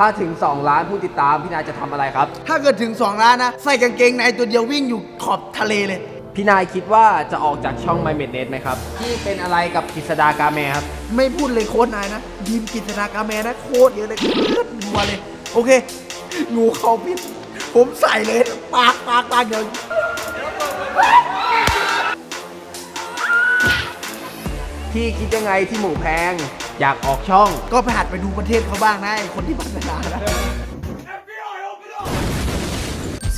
ถ้าถึง 2 ล้านผู้ติดตามพี่นายจะทำอะไรครับ ถ้าเกิดถึง 2 ล้านนะ ใส่กางเกงในตัวเดียววิ่งอยู่ขอบทะเลเลย พี่นายคิดว่าจะออกจากช่อง My m e d n e t ไหมครับ ที่เป็นอะไรกับกฤษดากาแมครับ ไม่พูดเลยโค้ดนายนะทีมกิจนากาแมนะ โคตรเยอะเลยเลือดนัวเลย โอเค งูเข้าพิษผมใส่เลย ปากปากปากเดี๋ยวพี่คิดยังไงที่หมูแพง อยากออกช่อง ก็ไปหัดไปดูประเทศเขาบ้างนะไอ้คนที่พัฒนานะ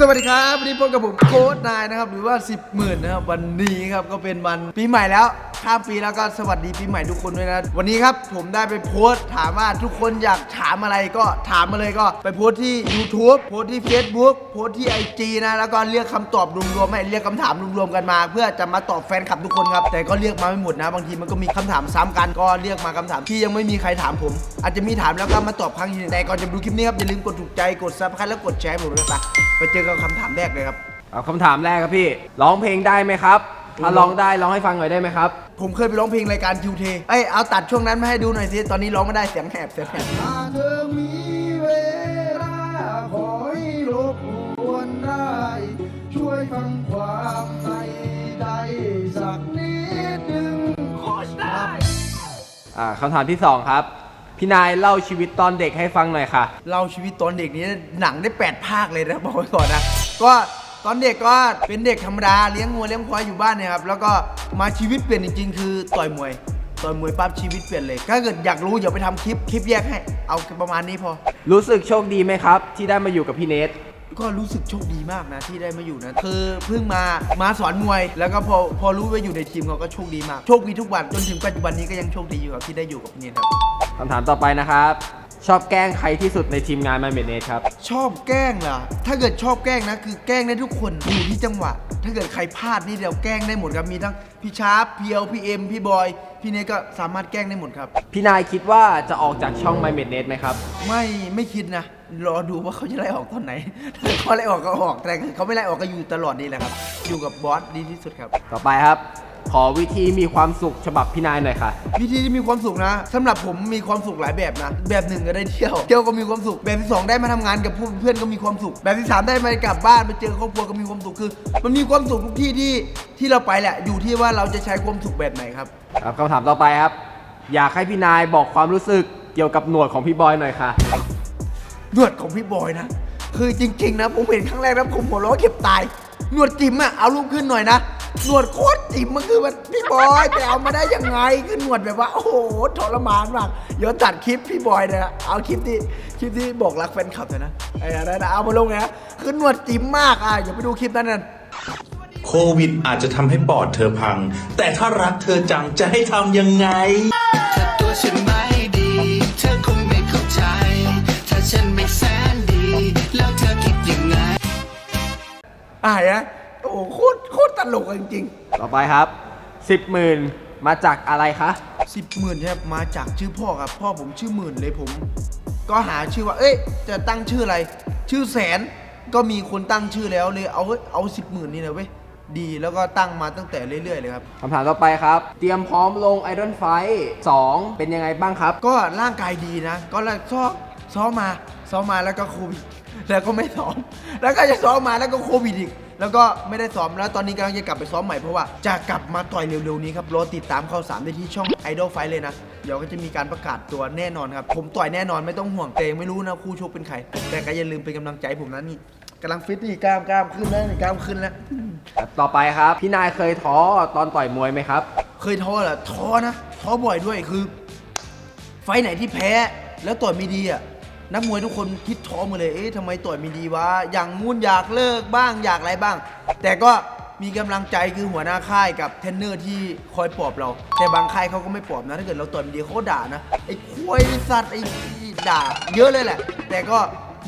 สวัสดีครับวันนี้พบกับผมโค้ดนายนะครับ หรือว่า 10หมื่นนะครับ วันนี้ครับก็เป็นวันปีใหม่แล้วข้ามปีแล้วก็สวัสดีปีใหม่ทุกคนด้วยนะ วันนี้ครับผมได้ไปโพสต์ถามว่าทุกคนอยากถามอะไรก็ถามมาเลยก็ ไปโพสต์ที่ YouTube โพสต์ที่ Facebook โพสต์ที่ IG นะ แล้วก็เรียกคำตอบรวมๆให้เรียกคำถามรวมๆกันมา เพื่อจะมาตอบแฟนคลับทุกคนครับ แต่ก็เรียกมาไม่หมดนะ บางทีมันก็มีคำถามซ้ำกันก็เรียกมาคำถามที่ยังไม่มีใครถามผม อาจจะมีถามแล้วก็มาตอบครั้งนึงแต่ก่อนจะดูคลิปนี้ครับอย่าลืมกดถูกใจกดซับสไครต์แล้วกดแชร์ผมด้วยนะไปเจอกับคำถามแรกเลยครับ เอาคำถามแรกครับพี่ร้องเพลงได้ไหมครับถ้าร้องได้ร้องให้ฟังหน่อยได้ไหมครับ ผมเคยไปร้องเพลงรายการคิวเทเอ้ยเอาตัดช่วงนั้นมาให้ดูหน่อยสิตอนนี้ร้องไม่ได้เสียงแหบเสียงแหบถ้าเธอมีเวลาขอให้รบกวนได้ ช่วยฟังความในใจสักนิดหนึ่งโคชได้อ่าคำถามที่สองครับ พี่นายเล่าชีวิตตอนเด็กให้ฟังหน่อยค่ะ เล่าชีวิตตอนเด็กนี้หนังได้ 8 ภาคเลยนะบอกไว้ก่อนนะ ก็ตอนเด็กก็เป็นเด็กธรรมดาเลี้ยงงัวเลี้ยงควายอยู่บ้านเนี่ยครับแล้วก็มาชีวิตเปลี่ยนจริงๆ คือต่อยมวยต่อยมวยปั๊บชีวิตเปลี่ยนเลยถ้าเกิดอยากรู้อย่าไปทำคลิปคลิปแยกให้เอาประมาณนี้พอ รู้สึกโชคดีไหมครับ ที่ได้มาอยู่กับพี่เนท ก็รู้สึกโชคดีมากนะที่ได้มาอยู่นะคือเพิ่งมามาสอนมวย แล้วก็พอพอรู้ว่าอยู่ในทีมเขาก็โชคดีมากโชคดีทุกวันจนถึงปัจจุบันนี้ก็ยังโชคดีอยู่ครับที่ได้อยู่กับพี่เนทครับ คำถามต่อไปนะครับ ชอบแกล้งใครที่สุดในทีมงาน My m e d n e t ครับ ชอบแกล้งเหรอ ถ้าเกิดชอบแกล้งนะ คือแกล้งได้ทุกคนอยู่ที่จังหวะ ถ้าเกิดใครพลาดนี่เดี๋ยวแกล้งได้หมดครับ มีทั้งพี่ชาร์ปพี่เอลพี่เอ็มพี่บอย พี่เนทก็สามารถแกล้งได้หมดครับ พี่นายคิดว่าจะออกจากช่อง My m e d n e t ไหมครับ ไม่ไม่คิดนะ รอดูว่าเขาจะไล่ออกตอนไหน ถ้าเขาไล่ออกก็ออก แต่เขาไม่ไล่ออกก็อยู่ตลอดนี่แหละครับ อยู่กับบอสดีที่สุดครับ ต่อไปครับ ขอวิธีมีความสุขฉบับพี่นายหน่อยค่ะ วิธีที่มีความสุขนะสำหรับผมมีความสุขหลายแบบนะ แบบหนึ่งก็ได้เที่ยว เที่ยวก็มีความสุข แบบที่สองได้มาทำงานกับเพื่อนก็มีความสุข แบบที่สามได้มากลับบ้านไปเจอครอบครัวก็มีความสุขคือ มันมีความสุขทุกที่ที่ที่เราไปแหละ อยู่ที่ว่าเราจะใช้ความสุขแบบไหนครับ ครับคำถามต่อไปครับ อยากให้พี่นายบอกความรู้สึกเกี่ยวกับหนวดของพี่บอยหน่อยค่ะ หนวดของพี่บอยนะ คือจริง ๆ นะ ผมเห็นครั้งแรกนะผมหัวเราะเก็บตาย หนวดจิ๋มอะเอารูปขึ้นหน่อยนะ หนวดโคตรจิ๋มมันคือมันพี่บอยไปเอามาได้ยังไงคือหนวดแบบว่า โอ้โหทรมานมากเดี๋ยวตัดคลิปพี่บอยเนยนะ เอาคลิปที่คลิปที่บอกรักแฟนคลับหน่อยนะไอ้อะไรนะเอามาลงนะคือหนวดจิ๋มมากอะอย่าไปดูคลิปนั้นนะโควิดอาจจะทำให้ปอดเธอพัง แต่ถ้ารักเธอจังจะให้ทำยังไงถ้าตัวฉันไม่ดี เธอคงไม่เข้าใจ ถ้าฉันไม่แสนดี แล้วเธอคิดยังไงอะเห็นไหมโอ้โหโคตรโคตรต ลกอะจริงๆต่อไปครับ10หมื่นมาจากอะไรคะสิบหมื่นใช่ไหมมาจากชื่อพ่อครับ พ่อผมชื่อหมื่นเลยผม ก็หาชื่อว่า เอ้ย จะตั้งชื่ออะไร ชื่อแสนก็มีคนตั้งชื่อแล้วเลยเอาเว้ยเอาสิบหมื่นนี่นะเว้ยดีแล้วก็ตั้งมาตั้งแต่เรื่อยๆเลยครับ คำถามต่อไปครับ เตรียมพร้อมลง Iron Fight 2เป็นยังไงบ้างครับ ก็ร่างกายดีนะ ก็แล้วซ้อมซ้อมมาซ้อมมาแล้วก็โควิด แล้วก็ไม่ซ้อม แล้วก็จะซ้อมมาแล้วก็โควิดอีก แล้วก็ไม่ได้ซ้อมแล้วตอนนี้กำลังจะกลับไปซ้อมใหม่เพราะว่าจะกลับมาต่อยเร็วๆนี้ครับรอติดตามข่าวสารได้ที่ช่อง Idol Fight เลยนะ เดี๋ยวก็จะมีการประกาศตัวแน่นอนครับ ผมต่อยแน่นอนไม่ต้องห่วงแต่ยังไม่รู้นะคู่ชกเป็นใคร แต่ก็อย่าลืมเป็นกำลังใจผมนะนี่กำลังฟิตนี่กล้ามกล้ามขึ้นแล้วนี่กล้ามขึ้นแล้วต่อไปครับ พี่นายเคยท้อตอนต่อยมวยไหมครับ เคยท้อเหรอท้อนะท้อบ่อยด้วยคือ ไฟท์ไหนที่แพ้แล้วต่อยไม่ดีอะ นักมวยทุกคนคิดท้อหมดเลย เอ๊ะทำไมต่อยไม่ดีวะ อย่างงูนอยากเลิกบ้างอยากอะไรบ้าง แต่ก็มีกำลังใจคือหัวหน้าค่ายกับเทรนเนอร์ที่คอยปลอบเรา แต่บางค่ายเขาก็ไม่ปลอบนะ ถ้าเกิดเราต่อยไม่ดีเขาด่านะ ไอ้ควยไอ้สัตว์ไอ้ด่า เยอะเลยแหละ แต่ก็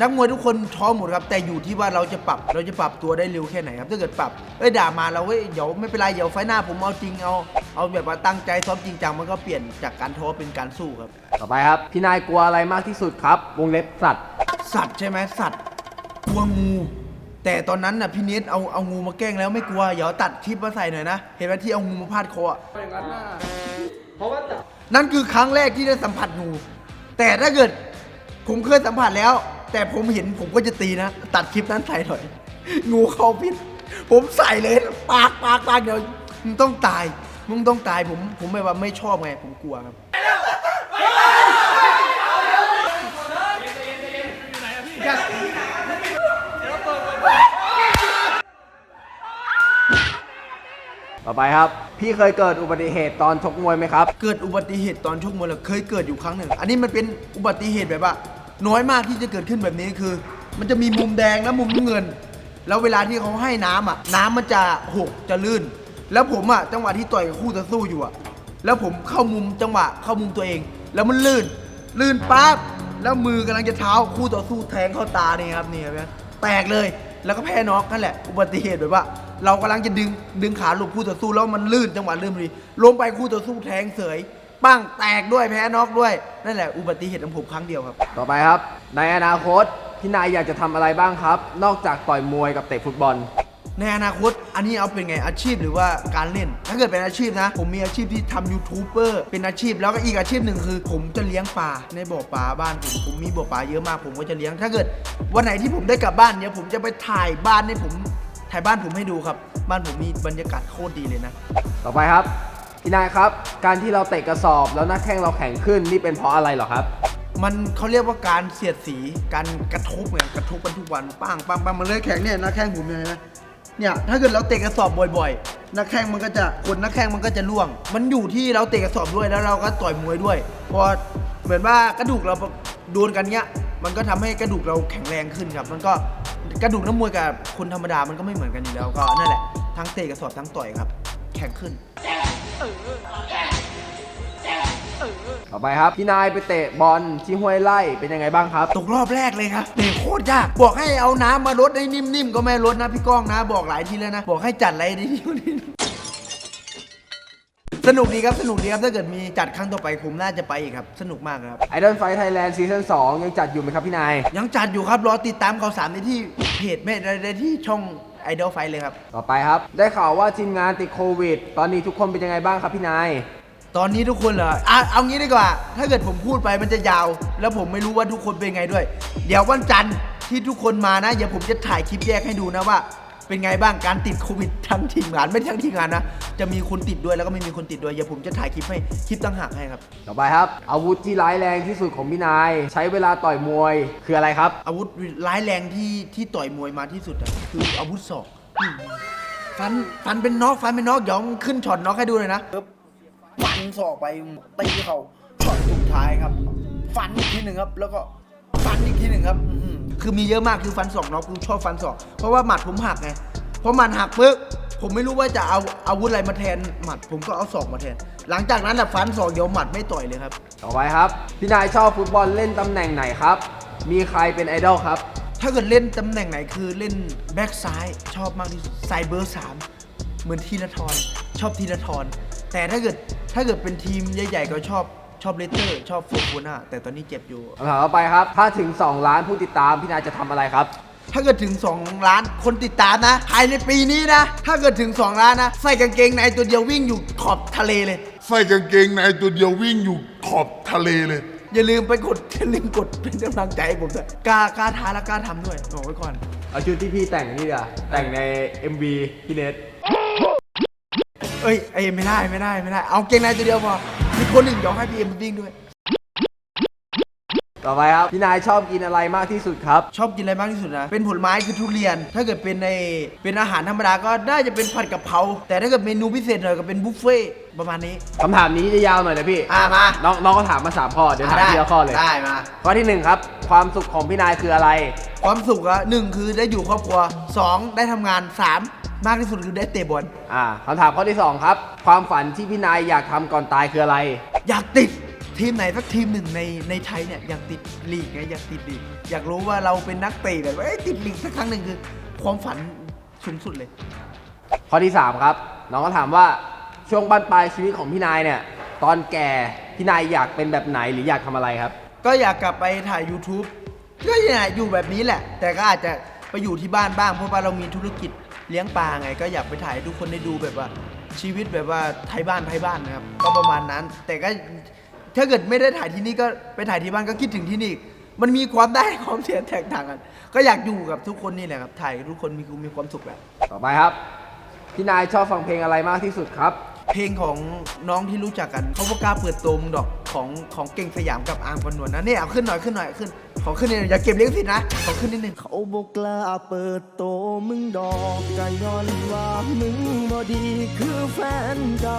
นักมวยทุกคนท้อหมดครับ แต่อยู่ที่ว่าเราจะปรับ เราจะปรับตัวได้เร็วแค่ไหนครับ ถ้าเกิดปรับ เอ้ยด่ามาเราเว้ย เดี๋ยวไม่เป็นไร เดี๋ยวไฟหน้าผมเอาจริงเอา เอาแบบว่าตั้งใจซ้อมจริงจังมันก็เปลี่ยนจากการท้อเป็นการสู้ครับ ต่อไปครับ พี่นายกลัวอะไรมากที่สุดครับ วงเล็บสัตว์ สัตว์ใช่ไหมสัตว์กลัวงู แต่ตอนนั้นน่ะพี่เนทเอาเอางูมาแกล้งแล้วไม่กลัวเดี๋ยวตัดคลิปมาใส่หน่อยนะ เห็นไหมที่เอางูมาพาดคออะนั่นคือครั้งแรกที่ได้สัมผัสงู แต่ถ้าเกิดผมเคยสัมผัสแล้ว แต่ผมเห็นผมก็จะตีนะ ตัดคลิปนั้นใส่หน่อย งูเข้าพิษผมใส่เลยปากปากปากเดี๋ยวมึงต้องตายมึงต้องตายผมผมแบบว่าไม่ชอบไงผมกลัวครับ ต่อไปครับ พี่เคยเกิดอุบัติเหตุตอนชกมวยไหมครับ เกิดอุบัติเหตุตอนชกมวยแล้วเคยเกิดอยู่ครั้งหนึ่ง อันนี้มันเป็นอุบัติเหตุแบบว่า น้อยมากที่จะเกิดขึ้นแบบนี้คือ มันจะมีมุมแดงและมุมน้ำเงิน แล้วเวลาที่เขาให้น้ำอะ น้ำมันจะหกจะลื่น แล้วผมอะจังหวะที่ต่อยกับคู่ต่อสู้อยู่อะ แล้วผมเข้ามุมจังหวะเข้ามุมตัวเอง แล้วมันลื่น ลื่นปั๊บแล้วมือกำลังจะเท้าคู่ต่อสู้แทงเข้าตาเนี่ยครับนี่ครับแตกเลยแล้วก็แพ้น็อกนั่นแหละ อุบัติเหตุแบบว่า เรากำลังจะดึงดึงขาหลบคู่ต่อสู้แล้วมันลื่นจังหวะลื่นพอดีล้มไปคู่ต่อสู้แทงเสยปั้งแตกด้วยแพ้น็อกด้วยนั่นแหละอุบัติเหตุของผมครั้งเดียวครับ ต่อไปครับ ในอนาคตพี่นายอยากจะทำอะไรบ้างครับ นอกจากต่อยมวยกับเตะฟุตบอล ในอนาคตอันนี้เอาเป็นไงอาชีพหรือว่าการเล่น ถ้าเกิดเป็นอาชีพนะ ผมมีอาชีพที่ทำยูทูบเบอร์เป็นอาชีพแล้วก็อีกอาชีพหนึ่งคือ ผมจะเลี้ยงปลาในบ่อปลาบ้านผมผมมีบ่อปลาเยอะมาก ผมก็จะเลี้ยง ถ้าเกิดวันไหนที่ผมได้กลับบ้านเนี่ยผมจะไปถ่ายบ้านให้ผม ถ่ายบ้านผมให้ดูครับ บ้านผมมีบรรยากาศโคตรดีเลยนะ ต่อไปครับพี่นายครับ การที่เราเตะกระสอบแล้วหน้าแข้งเราแข็งขึ้นนี่เป็นเพราะอะไรเหรอครับ มันเขาเรียกว่าการเสียดสี การกระทบไงกระทบกันทุกวันปังปังปังมันเลยแข็งเนี่ยหน้าแข้งผมเนี่ยเห็นไหมเนี่ยถ้าเกิดเราเตะกระสอบบ่อยๆหน้าแข้งมันก็จะคนหน้าแข้งมันก็จะร่วง มันอยู่ที่เราเตะกระสอบด้วยแล้วเราก็ต่อยมวยด้วย พอเหมือนว่ากระดูกเรา โดนกันเนี้ยมันก็ทำให้กระดูกเราแข็งแรงขึ้นครับ มันก็กระดูกน้ำมวยกับคนธรรมดามันก็ไม่เหมือนกันอยู่แล้วก็นั่นแหละทั้งเตะกระสอบทั้งต่อยครับ แข็งขึ้นต่อไปครับพี่นายไปเตะบอลที่ห้วยไร่เป็นยังไงบ้างครับ ตกรอบแรกเลยครับเตะโคตรยากบอกให้เอาน้ำมาลดให้นิ่มๆก็ไม่ลดนะพี่ก้องนะ บอกหลายทีแล้วนะ บอกให้จัดอะไรดี สนุกดีครับสนุกดีครับถ้าเกิดมีจัดครั้งต่อไปผมน่าจะไปอีกครับ สนุกมากครับไอดอลไฟไทยแลนด์ซีซั่น2ยังจัดอยู่ไหมครับพี่นาย ยังจัดอยู่ครับรอติดตามข่าวสารในที่เพจไม่ได้ที่ช่องไอดอลไฟเลยครับ ต่อไปครับ ได้ข่าวว่าทีมงานติดโควิด ตอนนี้ทุกคนเป็นยังไงบ้างครับพี่นาย ตอนนี้ทุกคนเหรออะเอางี้ดีกว่า ถ้าเกิดผมพูดไปมันจะยาว แล้วผมไม่รู้ว่าทุกคนเป็นไงด้วย เดี๋ยววันจันทร์ที่ทุกคนมานะ เดี๋ยวผมจะถ่ายคลิปแยกให้ดูนะว่า เป็นไงบ้างการติดโควิดทั้งทีมงานไม่ทั้งทีมงานนะ จะมีคนติดด้วยแล้วก็ไม่มีคนติดด้วย เดี๋ยวผมจะถ่ายคลิปให้คลิปตั้งหากให้ครับ ต่อไปครับ อาวุธที่ร้ายแรงที่สุดของพี่นาย ใช้เวลาต่อยมวยคืออะไรครับ อาวุธร้ายแรงที่ที่ต่อยมวยมาที่สุดอะคืออาวุธศอกอืมฟันฟันเป็นน็อกฟันเป็นน็อกเดี๋ยวขึ้นช็อตน็อกให้ดูเลยนะปึ๊บฟันศอกไปตีเขาช็อตสุดท้ายครับ ฟันอีกทีหนึ่งครับ แล้วก็ฟันอีกทีหนึ่งครับอื้อหือ คือมีเยอะมากคือฟันศอกน็อกผมชอบฟันศอก เพราะว่าหมัดผมหักไงพอหมัดหักปึ๊บผมไม่รู้ว่าจะเอาอาวุธอะไรมาแทนหมัด ผมก็เอาศอกมาแทน หลังจากนั้นแหละฟันศอกเดี๋ยวหมัดไม่ต่อยเลยครับ ต่อไปครับ พี่นายชอบฟุตบอลเล่นตำแหน่งไหนครับ มีใครเป็นไอดอลครับ ถ้าเกิดเล่นตำแหน่งไหนคือเล่นแบ็กซ้ายชอบมากที่สุดใส่เบอร์สามเหมือนทีละทอนชอบทีละทอนแต่ถ้าเกิดถ้าเกิดเป็นทีมใหญ่ ๆ ก็ชอบ ชอบเลสเตอร์ชอบโฟกูน่าแต่ตอนนี้เจ็บอยู่ คำถามต่อไปครับ ถ้าถึง 2 ล้านผู้ติดตามพี่นายจะทำอะไรครับ ถ้าเกิดถึง 2 ล้านคนติดตามนะภายในปีนี้นะ ถ้าเกิดถึง 2 ล้านนะ ใส่กางเกงในตัวเดียววิ่งอยู่ขอบทะเลเลย ใส่กางเกงในตัวเดียววิ่งอยู่ขอบทะเลเลย อย่าลืมไปกดอย่าลืมกดเป็นกำลังใจให้ผมด้วยกล้ากล้าท้าและกล้าทำด้วยบอกไว้ก่อน เอาชุดที่พี่แต่งนี่เดียวแต่งใน MV พี่เนทเอ้ยเอ้ยไม่ได้ไม่ได้ไม่ได้ เอาเกงในตัวเดียวพอ มีคนหนึ่งเดี๋ยวให้พีเอ็มวิ่งด้วย ต่อไปครับ พี่นายชอบกินอะไรมากที่สุดครับ ชอบกินอะไรมากที่สุดนะ เป็นผลไม้คือทุเรียน ถ้าเกิดเป็นในเป็นอาหารธรรมดาก็น่าจะเป็นผัดกะเพราแต่ถ้าเกิดเมนูพิเศษหน่อยก็เป็นบุฟเฟ่ต์ประมาณนี้ คำถามนี้จะยาวหน่อยนะพี่ อะมาน้องน้องก็ถามมาสามข้อ เดี๋ยวถามได้ทีละข้อเลย ได้มา ข้อที่หนึ่งครับ ความสุขของพี่นายคืออะไร ความสุขอะหนึ่งคือได้อยู่ครอบครัวสองได้ทำงานสาม มากที่สุดคือได้เตะบอลอ่าคำถามข้อที่สองครับ ความฝันที่พี่นายอยากทำก่อนตายคืออะไร อยากติดทีมไหนสักทีมหนึ่งในในไทยเนี่ยอยากติดลีกไงอยากติดลีกอยากรู้ว่าเราเป็นนักเตะแบบว่าเอ้ยติดลีกสักครั้งหนึ่งคือ ความฝันสูงสุดเลย ข้อที่สามครับ น้องก็ถามว่าช่วงบั้นปลายชีวิตของพี่นายเนี่ย ตอนแก่พี่นายอยากเป็นแบบไหนหรืออยากทำอะไรครับ ก็อยากกลับไปถ่าย YouTube ก็อยากอยู่แบบนี้แหละ แต่ก็อาจจะไปอยู่ที่บ้านบ้างเพราะว่าเรามีธุรกิจ เลี้ยงปลาไงก็อยากไปถ่ายให้ทุกคนได้ดูแบบว่าชีวิตแบบว่าไทยบ้านไทยบ้านนะครับ ก็ประมาณนั้น แต่ก็ถ้าเกิดไม่ได้ถ่ายที่นี่ก็ไปถ่ายที่บ้านก็คิดถึงที่นี่ มันมีความได้ความเสียแตกต่างกัน ก็อยากอยู่กับทุกคนนี่แหละครับถ่ายทุกคนมีมีความสุขแหละต่อไปครับ พี่นายชอบฟังเพลงอะไรมากที่สุดครับ เพลงของน้องที่รู้จักกันเขาบอกกล้าเปิดตัวมึงดอกของของเก่งสยามกับอาร์มกันนวลนะเนี่ยเอาขึ้นหน่อยขึ้นหน่อยขึ้นขอขึ้นนิดนึงอย่าเก็บเลี้ยงสิทธิ์นะขอขึ้นนิดนึงเขาบอกกล้าเปิดโตมึงดอกกะย้อนว่ามึงบ่ดีคือแฟนเก่า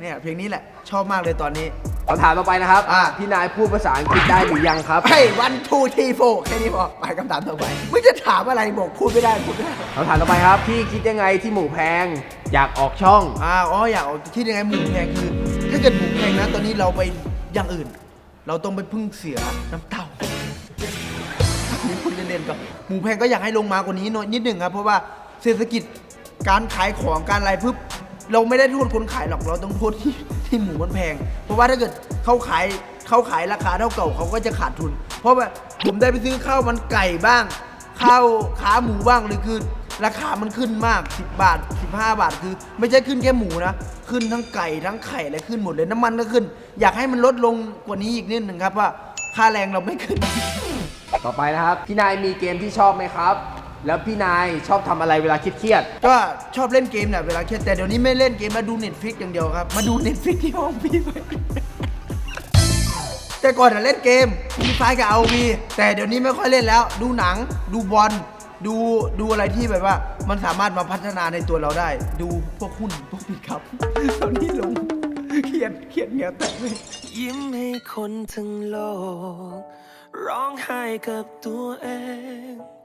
เนี่ยเพลงนี้แหละ ชอบมากเลยตอนนี้ คำถามต่อไปนะครับอะ พี่นายพูดภาษาอังกฤษได้หรือยังครับเฮ้ยวันทูทีโฟแค่นี้พอไปคำถามต่อไปมึงจะถามอะไรบอกพูดไม่ได้พูดไม่ได้คำถามต่อไปครับ พี่คิดยังไงที่หมูแพง อยากออกช่อง อ่าอ๋ออยากเอาที่ยังไงหมูแพงคือ ถ้าเกิดหมูแพงนะ ตอนนี้เราไปอย่างอื่น เราต้องไปพึ่งเสือน้ำเต้ามีคนเล่นๆก็หมูแพงก็อยากให้ลงมากว่านี้หน่อยนิดหนึ่งครับเพราะว่าเศรษฐกิจการขายของการอะไรปุ๊บเราไม่ได้โทษคนขายหรอกเราต้องโทษที่ ที่หมูมันแพง เพราะว่าถ้าเกิดเขาขายเขาขายราคาเท่าเก่าเขาก็จะขาดทุน เพราะว่าผมได้ไปซื้อข้าวมันไก่บ้างข้าวขาหมูบ้างเลยคือราคามันขึ้นมาก 10 บาท 15 บาทคือ ไม่ใช่ขึ้นแค่หมูนะ ขึ้นทั้งไก่ทั้งไข่อะไรขึ้นหมดเลยน้ำมันก็ขึ้น อยากให้มันลดลงกว่านี้อีกนิดหนึ่งครับว่าค่าแรงเราไม่ขึ้น ต่อไปนะครับ พี่นายมีเกมที่ชอบไหมครับ แล้วพี่นายชอบทำอะไรเวลาเครียดก็ชอบเล่นเกมเนี่ยเวลาเครียดแต่เดี๋ยวนี้ไม่เล่นเกมมาดูเน็ตฟิกอย่างเดียวครับ มาดูเน็ตฟิกที่ห้องพี่ไปแต่ก่อนอะเล่นเกมมีไฟกับเอาวีแต่เดี๋ยวนี้ไม่ค่อยเล่นแล้ว ดูหนัง ดูบอลดูดูอะไรที่แบบว่า มันสามารถมาพัฒนาในตัวเราได้ ดูพวกหุ้นพวกปิดครับตอนนี้ลงเครียดเครียดเงี้ยแต่ไม่ยิ้มให้คนทั้งโลก ร้องไห้กับตัวเอง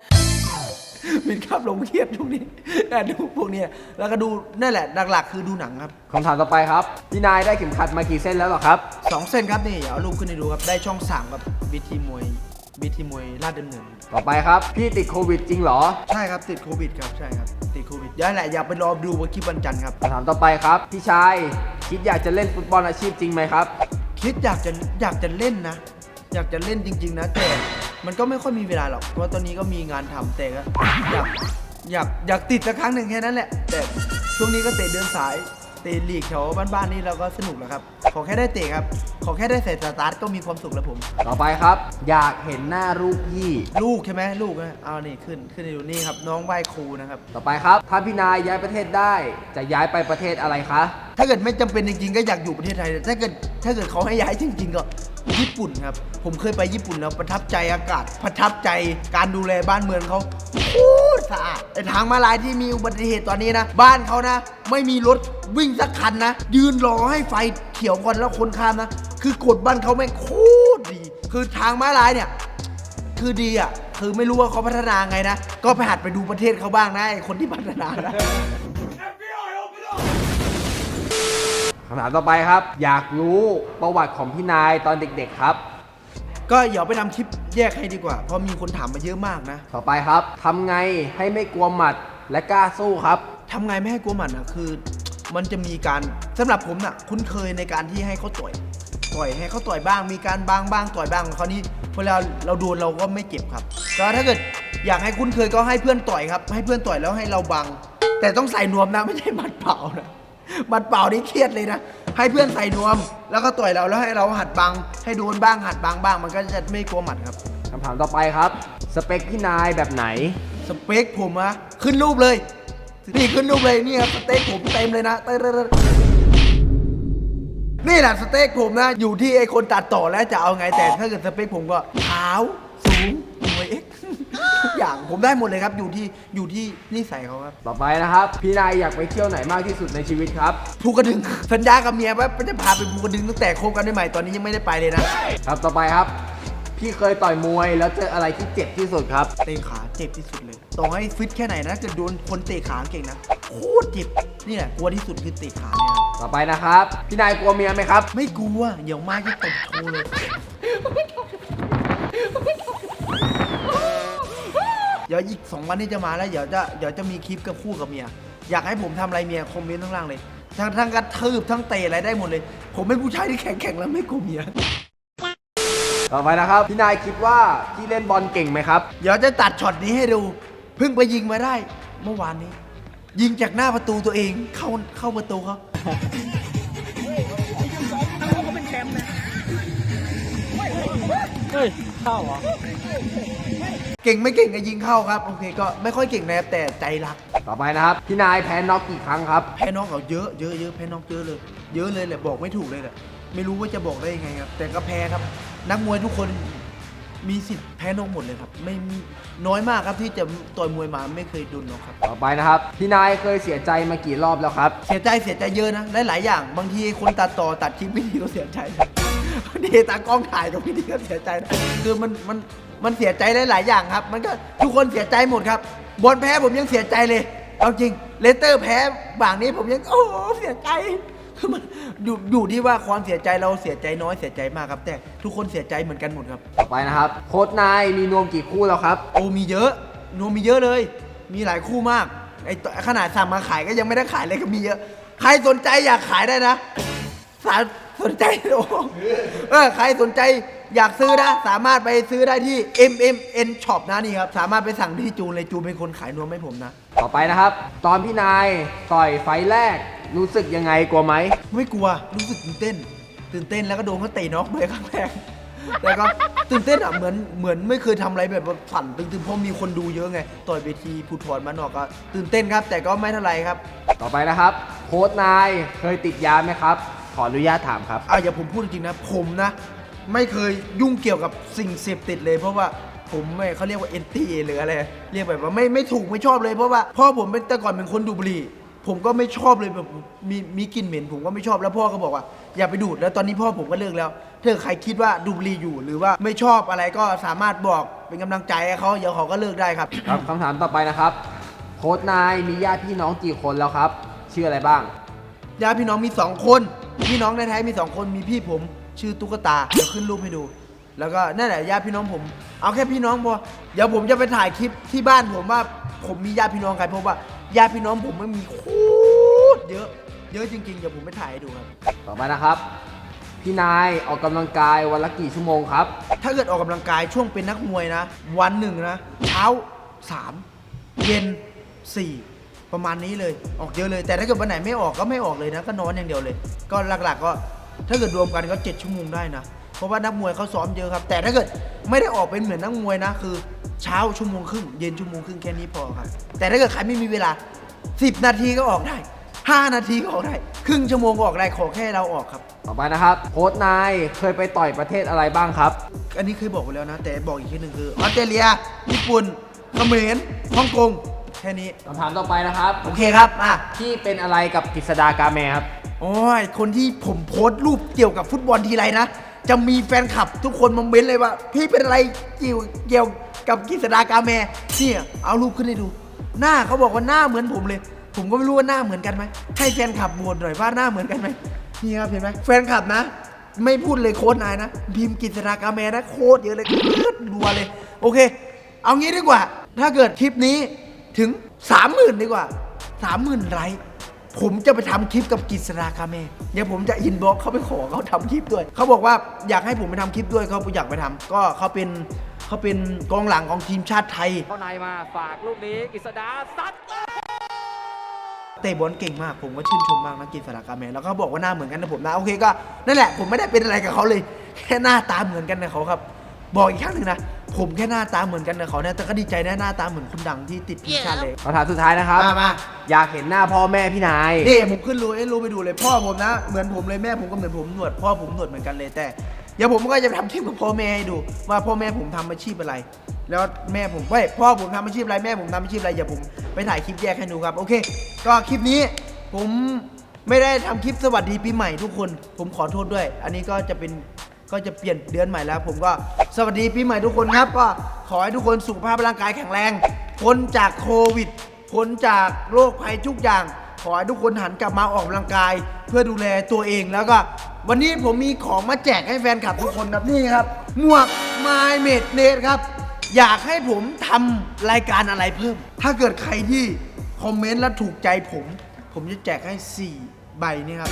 ปิดครับลงเครียดทุกนี้แต่ดูพวกเนี้ยแล้วก็ดูนั่นแหละหลักๆคือดูหนังครับๆคำถามต่อไปครับพี่นายได้เข็มขัดมากี่เส้นแล้วเหรอครับสองเส้นครับนี่เอารูปขึ้นให้ดูครับได้ช่องสามครับบีทีมวยบีทีมวยลาดดำเนินต่อไปครับพี่ติดโควิดจริงเหรอ ใช่ครับติดโควิดครับใช่ครับติดโควิดย้ายแหละอยากไปรอดูว่าคลิปวันจันทร์ครับคำถามต่อไปครับ พี่ชายคิดอยากจะเล่นฟุตบอลอาชีพจริงไหมครับ คิดอยากจะอยากจะเล่นนะ อยากจะเล่นจริง ๆ นะ แต่มันก็ไม่ค่อยมีเวลาหรอกเพราะว่าตอนนี้ก็มีงานทำแต่ก็อยากอยากอยากติดสักครั้งหนึ่งแค่นั้นแหละ แต่ช่วงนี้ก็เตะเดินสายเตะลีกแถวบ้านๆนี่เราก็สนุกแล้วครับขอแค่ได้เตะครับ ขอแค่ได้ใส่สตาร์ทก็มีความสุขแล้วผม ต่อไปครับ อยากเห็นหน้าลูกพี่ ลูกใช่ไหมลูกนะเอานี่ขึ้นขึ้นให้ดูนี่ครับ น้องไหว้ครูนะครับ ต่อไปครับ ถ้าพี่นายย้ายประเทศได้ จะย้ายไปประเทศอะไรคะ ถ้าเกิดไม่จำเป็นจริงๆก็อยากอยู่ประเทศไทย แต่ถ้าเกิดถ้าเกิดเขาให้ย้ายจริง ๆ ก็ ญี่ปุ่นครับ ผมเคยไปญี่ปุ่นแล้วประทับใจอากาศ ประทับใจการดูแลบ้านเมืองเขาโคตรสะอาดไอ้ทางมาลายที่มีอุบัติเหตุตอนนี้นะ บ้านเขานะ ไม่มีรถวิ่งสักคันนะ ยืนรอให้ไฟเขียวก่อนแล้วคนข้ามนะ คือกฎบ้านเขาแม่งโคตรดี คือทางมาลายเนี่ย คือดีอะ คือไม่รู้ว่าเขาพัฒนาไงนะ ก็ไปหัดไปดูประเทศเขาบ้างนะไอ้คนที่พัฒนานะ คำถามต่อไปครับ อยากรู้ประวัติของพี่นายตอนเด็กๆครับ ก็เดี๋ยวไปทำคลิปแยกให้ดีกว่า เพราะมีคนถามมาเยอะมากนะต่อไปครับทำไงให้ไม่กลัวหมัดและกล้าสู้ครับ ทำไงไม่ให้กลัวหมันอะคือ มันจะมีการสำหรับผมน่ะคุ้นเคยในการที่ให้เขาต่อยต่อยให้เขาต่อยบ้าง มีการบางบ้างต่อยบ้างคราวนี้เวลาเราโดนเราก็ไม่เจ็บครับก็ถ้าเกิดอยากให้คุ้นเคยก็ให้เพื่อนต่อยครับ ให้เพื่อนต่อยแล้วให้เราบัง แต่ต้องใส่นวมนะไม่ใช่หมัดเปล่านะ หมัดเปล่านี่เครียดเลยนะ ให้เพื่อนใส่นวม แล้วก็ต่อยเราแล้วให้เราหัดบัง ให้โดนบ้างหัดบังบ้าง มันก็จะไม่กลัวหมัดครับ คำถามต่อไปครับ สเปคพี่นายแบบไหน สเปคผมอะขึ้นรูปเลย นี่ขึ้นรูปเลยนี่ครับสเต็กผมเต็มเลยนะเต้นๆนี่แหละสเต็กผมนะ อยู่ที่ไอ้คนตัดต่อแล้วจะเอาไงแต่ถ้าเกิดสเปคผมก็ขาวสูงมวยเอ็ก ทุกอย่างผมได้หมดเลยครับ อยู่ที่อยู่ที่นิสัยเขาครับ ต่อไปนะครับ พี่นายอยากไปเที่ยวไหนมากที่สุดในชีวิตครับ ภูกระดึง สัญญากับเมียว่าจะพาไปภูกระดึงตั้งแต่คบกันได้ใหม่ตอนนี้ยังไม่ได้ไปเลยนะครับต่อไปครับ พี่เคยต่อยมวยแล้วเจออะไรที่เจ็บที่สุดครับ เตะขาเจ็บที่สุดเลยต่อให้ฟิตแค่ไหนนะเกิดโดนคนเตะขาเก่งนะโคตรเจ็บนี่แหละกลัวที่สุดคือเตะขาเนี่ยต่อไปนะครับ พี่นายกลัวเมียไหมครับ ไม่กลัวเดี๋ยวมาจะตบโชว์เลย ยวอีกสองวันนี้จะมาแล้วเดี๋ยวจะเดี๋ยวจะมีคลิปกับคู่กับเมีย อยากให้ผมทำอะไรเมียคอมเมนต์ข้างล่างเลย ทั้งทั้งกระทืบทั้งเตะอะไรได้หมดเลย ผมเป็นผู้ชายที่แข็งแกร่งแล้วไม่กลัวเมีย ต่อไปนะครับ พี่นายคิดว่าพี่เล่นบอลเก่งไหมครับ เดี๋ยวจะตัดช็อตนี้ให้ดู เพิ่งไปยิงมาได้ เมื่อวานนี้ ยิงจากหน้าประตูตัวเองเข้าเข้าประตูเขาเข้าเหรอ เก่งไม่เก่งก็ยิงเข้าครับ โอเคก็ไม่ค่อยเก่งนะครับแต่ใจรัก ต่อไปนะครับ พี่นายแพ้น็อกกี่ครั้งครับ แพ้น้องเขาเยอะเยอะเยอะแพ้น้องเยอะเลย เยอะเลยแหละบอกไม่ถูกเลยแหละไม่รู้ว่าจะบอกได้ยังไงครับ แต่ก็แพ้ครับ นักมวยทุกคนมีสิทธิ์แพ้น้องหมดเลยครับ ไม่มีน้อยมากครับที่จะต่อยมวยมาไม่เคยโดนน้องครับ ต่อไปนะครับ พี่นายเคยเสียใจมากี่รอบแล้วครับ เสียใจเสียใจเยอะนะหลายๆอย่าง บางทีคนตัดต่อตัดคลิปไม่ดีก็เสียใจ นะบางทีตากล้องถ่ายกับไม่ดีก็เสียใจนะคือมันมันมันเสียใจหลายๆอย่างครับ มันก็ทุกคนเสียใจหมดครับบอลแพ้ผมยังเสียใจเลย เอาจริงเลสเตอร์แพ้บางนี้ผมยังโอ้โหเสียใจคือมันอยู่อยู่ที่ว่าความเสียใจเราเสียใจน้อยเสียใจมากครับ แต่ทุกคนเสียใจเหมือนกันหมดครับ ต่อไปนะครับ โค้ชนายมีนวมกี่คู่แล้วครับ โอ้มีเยอะนวมมีเยอะเลย มีหลายคู่มากไอ้ตัวขนาดสั่งมาขายก็ยังไม่ได้ขายเลยก็มีเยอะ ใครสนใจอยากขายได้นะสา สนใจโอ้เออใครสนใจอยากซื้อนะ สามารถไปซื้อได้ที่ MMN Shop นะนี่ครับ สามารถไปสั่งที่จูนเลยจูนเป็นคนขายนวมให้ผมนะ ต่อไปนะครับ ตอนพี่นายต่อยไฟท์แรก รู้สึกยังไงกลัวไหม ไม่กลัวรู้สึกตื่นเต้น ตื่นเต้นแล้วก็โดนเขาเตะน็อกไปครั้งแรกแต่ก็ตื่นเต้นอะเหมือนเหมือนไม่เคยทำอะไรแบบว่าสั่นตึงๆเพราะมีคนดูเยอะไง ต่อยเวทีผูถอนมานอกก็ตื่นเต้นครับ แต่ก็ไม่เท่าไหรครับ ต่อไปนะครับ โค้ชนายเคยติดยาไหมครับ ขออนุญาตถามครับ อะอย่าผมพูดจริงๆนะ ผมนะ ไม่เคยยุ่งเกี่ยวกับสิ่งเสพติดเลย เพราะว่าผมไม่เขาเรียกว่าเอนตี้หรืออะไรเรียกแบบว่าไม่ไม่ถูกไม่ชอบเลยเพราะว่าพ่อผมเป็นแต่ก่อนเป็นคนดูดบุหรี่ ผมก็ไม่ชอบเลยแบบมีมีกลิ่นเหม็นผมก็ไม่ชอบแล้วพ่อก็บอกว่าอย่าไปดูดแล้วตอนนี้พ่อผมก็เลิกแล้วถ้าใครคิดว่าดูดบุหรี่อยู่ หรือว่าไม่ชอบอะไรก็สามารถบอกเป็นกำลังใจให้เขาเดี๋ยวเขาก็เลิกได้ครับ ครับคำถามต่อไปนะครับ โค้ชนายมีญาติพี่น้องกี่คนแล้วครับ ชื่ออะไรบ้าง ญาติพี่น้องมีสองคน พี่น้องในแท้ๆมีสองคนมีพี่ผมชื่อตุ๊กตาเดี๋ยวขึ้นรูปให้ดู แล้วก็นั่นแหละญาติพี่น้องผม เอาแค่พี่น้องพอเดี๋ยวผมจะไปถ่ายคลิปที่บ้านผมว่าผมมีญาติพี่น้องใครเพราะว่าญาติพี่น้องผมไม่มีโคตรเยอะ เยอะจริงๆเดี๋ยวผมไปถ่ายให้ดูครับ ต่อไปนะครับ พี่นายออกกำลังกายวันละกี่ชั่วโมงครับ ถ้าเกิดออกกำลังกายช่วงเป็นนักมวยนะ วันหนึ่งนะ เช้า3เย็น4 ประมาณนี้เลยออกเยอะเลย แต่ถ้าเกิดวันไหนไม่ออกก็ไม่ออกเลยนะ ก็นอนอย่างเดียวเลย ก็หลักๆก็ถ้าเกิดรวมกันก็ 7 ชั่วโมงได้นะ เพราะว่านักมวยเขาซ้อมเยอะครับ แต่ถ้าเกิดไม่ได้ออกเป็นเหมือนนักมวยนะ คือเช้าชั่วโมงครึ่งเย็นชั่วโมงครึ่งแค่นี้พอครับ แต่ถ้าเกิดใครไม่มีเวลา 10 นาทีก็ออกได้ 5 นาทีก็ออกได้ ครึ่งชั่วโมงก็ออกได้ขอแค่เราออกครับ ต่อไปนะครับโค้ชนายเคยไปต่อยประเทศอะไรบ้างครับ อันนี้เคยบอกไปแล้วนะ แต่บอกอีกทีหนึ่งคือออสเตรเลีย ญี่ปุ่นเขมรฮ่องกง แค่นี้ คำถามต่อไปนะครับ โอเคครับอะพี่เป็นอะไรกับกฤษดากาแมครับ โอ้ยคนที่ผมโพสต์รูปเกี่ยวกับฟุตบอลทีไรนะ จะมีแฟนคลับทุกคนมาเม้นเลยว่า พี่เป็นอะไรเกี่ยวเกี่ยวกับกฤษดากาแมเนี่ยเอารูปขึ้นให้ดู หน้าเขาบอกว่าหน้าเหมือนผมเลย ผมก็ไม่รู้ว่าหน้าเหมือนกันไหมให้แฟนคลับโหวตหน่อยว่าหน้าเหมือนกันไหมนี่ครับเห็นไหมแฟนคลับนะ ไม่พูดเลยโค้ดนายนะพิมพ์กฤษดากาแมนะโคตรเยอะเลยโคตรรัวเลย โอเค เอางี้ดีกว่า ถ้าเกิดคลิปนี้ ถึงสามหมื่นดีกว่าสามหมื่นไลค์ผมจะไปทำคลิปกับกิษราคาเมเดี๋ยวผมจะอินบ็อกเขาไปขอเขาทำคลิปด้วย เขาบอกว่าอยากให้ผมไปทำคลิปด้วยเขาอยากไปทำก็เขาเป็นเขาเป็นกองหลังของทีมชาติไทย เข้าในมาฝากลูกนี้กฤษดาซัดเตะบอลเก่งมากผมก็ชื่นชมมากนะกิษรากาเมแล้วเขาบอกว่าหน้าเหมือนกันนะผมนะโอเคก็นั่นแหละผมไม่ได้เป็นอะไรกับเขาเลย แค่หน้าตาเหมือนกันนะเขาครับ บอกอีกครั้งหนึ่งนะ ผมแค่หน้าตาเหมือนกันนะเขาเนี่ยแต่ก็ดีใจนะหน้าตาเหมือนคนดังที่ติดทีมชาติเลยคำถามสุดท้ายนะครับ มามาอยากเห็นหน้าพ่อแม่พี่นายนี่ผมขึ้นรูเอ้รู้ไปดูเลยพ่อผมนะ เหมือนผมเลยแม่ผมก็เหมือนผมหนวดพ่อผมหนวดเหมือนกันเลยแต่เดี๋ยวผมก็จะไปทำคลิปกับพ่อแม่ให้ดู ว่าพ่อแม่ผมทำอาชีพอะไร แล้วแม่ผมเฮ้ยพ่อผมทำอาชีพอะไรแม่ผมทำอาชีพอะไรอย่าผมไปถ่ายคลิปแยกให้ดูครับโอเค ก็คลิปนี้ผมไม่ได้ทำคลิปสวัสดีปีใหม่ทุกคน ผมขอโทษด้วย อันนี้ก็จะเป็น ก็จะเปลี่ยนเดือนใหม่แล้ว ผมก็สวัสดีปีใหม่ทุกคนครับ ก็ขอให้ทุกคนสุขภาพร่างกายแข็งแรงพ้นจากโควิดพ้นจากโรคภัยทุกอย่าง ขอให้ทุกคนหันกลับมาออกกำลังกาย เพื่อดูแลตัวเองแล้วก็ วันนี้ผมมีของมาแจกให้แฟนคลับทุกคนครับนี่ครับหมวก My m a d e n e t ครับ อยากให้ผมทำรายการอะไรเพิ่ม ถ้าเกิดใครที่คอมเมนต์แล้วถูกใจผม ผมจะแจกให้ 4 ใบนี่ครับ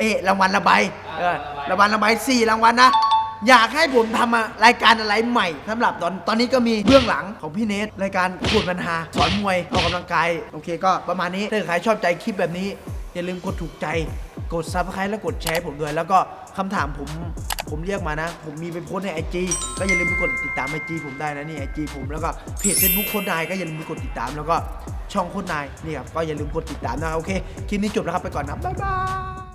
เอ๊ะรางวัลละใบเออรางวัลละใบสี่รางวัลนะ อยากให้ผมทำอะรายการอะไรใหม่สำหรับตอนตอนนี้ก็มีเบื้องหลังของพี่เนทรายการขวดปัญหาสอนมวยออกกำลังกาย โอเคก็ประมาณนี้ถ้าใครชอบใจคลิปแบบนี้ อย่าลืมกดถูกใจกดซับสไครต์และกดแชร์ให้ผมด้วย แล้วก็คำถามผมผมเรียกมานะ ผมมีไปโพสต์ในไอจีก็อย่าลืมไปกดติดตามไอจีผมได้นะนี่ไอจีผมแล้วก็เพจเฟซบุ๊กโค้ดนายก็อย่าลืมไปกดติดตามแล้วก็ช่องโค้ดนายนี่ครับก็อย่าลืมกดติดตามนะโอเคคลิปนี้จบแล้วครับไปก่อนนะบ๊ายบาย